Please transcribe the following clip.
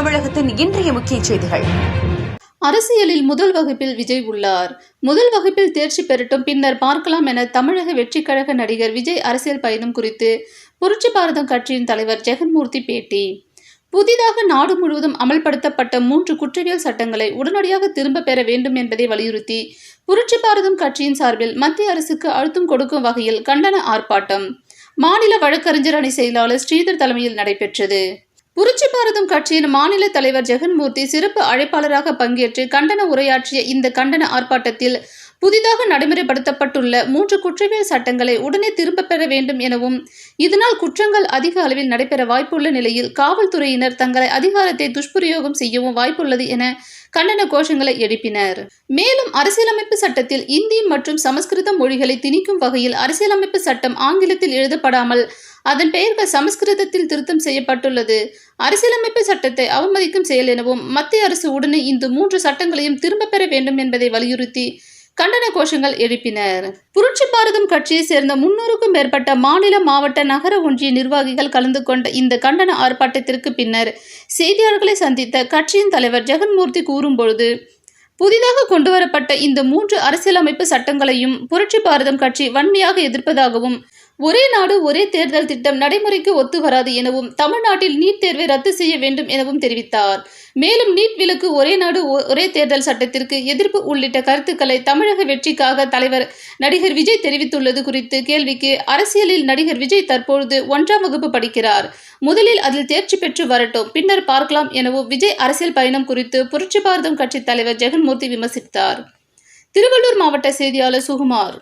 தமிழகத்தின் இன்றைய முக்கிய செய்திகள். அரசியலில் முதல் வகுப்பில் விஜய் உள்ளார். முதல் வகுப்பில் தேர்ச்சி பெறட்டும் பின்னர் பார்க்கலாம் என தமிழக வெற்றி கழக நடிகர் விஜய் அரசியல் பயணம் குறித்து புரட்சி பாரதம் கட்சியின் தலைவர் ஜெகன்மூர்த்தி பேட்டி. புதிதாக நாடு முழுவதும் அமல்படுத்தப்பட்ட மூன்று குற்றவியல் சட்டங்களை உடனடியாக திரும்ப பெற வேண்டும் என்பதை வலியுறுத்தி புரட்சி பாரதம் கட்சியின் சார்பில் மத்திய அரசுக்கு அழுத்தம் கொடுக்கும் வகையில் கண்டன ஆர்ப்பாட்டம். மாநில வழக்கறிஞர் அணி செயலாளர் ஸ்ரீதர் தலைமையில் நடைபெற்றது. புரட்சி பாரதம் கட்சியின் மாநில தலைவர் ஜெகன்மூர்த்தி சிறப்பு அழைப்பாளராக பங்கேற்று கண்டன உரையாற்றிய இந்த கண்டன ஆர்ப்பாட்டத்தில் புதிதாக நடைமுறைப்படுத்தப்பட்டுள்ள மூன்று குற்றவியல் சட்டங்களை உடனே திரும்பப் பெற வேண்டும் எனவும் இதனால் குற்றங்கள் அதிக அளவில் நடைபெற வாய்ப்புள்ள நிலையில் காவல்துறையினர் தங்களை அதிகாரத்தை துஷ்பிரயோகம் செய்யவும் வாய்ப்புள்ளது என கண்டன கோஷங்களை எழுப்பினர். மேலும் அரசியலமைப்பு சட்டத்தில் இந்தி மற்றும் சமஸ்கிருத மொழிகளை திணிக்கும் வகையில் அரசியலமைப்பு சட்டம் ஆங்கிலத்தில் எழுதப்படாமல் அதன் பெயர்கள் சமஸ்கிருதத்தில் திருத்தம் செய்யப்பட்டுள்ளது. அரசியலமைப்பு சட்டத்தை அவமதிக்கும் செயல் எனவும் மத்திய அரசு உடனே இந்த மூன்று சட்டங்களையும் திரும்பப் பெற வேண்டும் என்பதை வலியுறுத்தி கண்டன கோஷங்கள் எழுப்பினர். புரட்சி பாரதம் கட்சியை சேர்ந்த முன்னூறுக்கும் மேற்பட்ட மாநில மாவட்ட நகர ஒன்றிய நிர்வாகிகள் கலந்து கொண்ட இந்த கண்டன ஆர்ப்பாட்டத்திற்கு பின்னர் செய்தியாளர்களை சந்தித்த கட்சியின் தலைவர் ஜெகன்மூர்த்தி கூறும்பொழுது புதிதாக கொண்டுவரப்பட்ட இந்த மூன்று அரசியலமைப்பு சட்டங்களையும் புரட்சி பாரதம் கட்சி வன்மையாக எதிர்ப்பதாகவும் ஒரே நாடு ஒரே தேர்தல் திட்டம் நடைமுறைக்கு ஒத்து வராது எனவும் தமிழ்நாட்டில் நீட் தேர்வை ரத்து செய்ய வேண்டும் எனவும் தெரிவித்தார். மேலும் நீட் விலக்கு ஒரே நாடு ஒரே தேர்தல் சட்டத்திற்கு எதிர்ப்பு உள்ளிட்ட கருத்துக்களை தமிழக வெற்றிக்காக தலைவர் நடிகர் விஜய் தெரிவித்துள்ளது குறித்து கேள்விக்கு அரசியலில் நடிகர் விஜய் தற்பொழுது ஒன்றாம் வகுப்பு படிக்கிறார். முதலில் அதில் தேர்ச்சி பெற்று வரட்டும் பின்னர் பார்க்கலாம் எனவும் விஜய் அரசியல் பயணம் குறித்து புரட்சி பாரதம் கட்சி தலைவர் ஜெகன்மூர்த்தி விமர்சித்தார். திருவள்ளூர் மாவட்ட செய்தியாளர் சுகுமார்.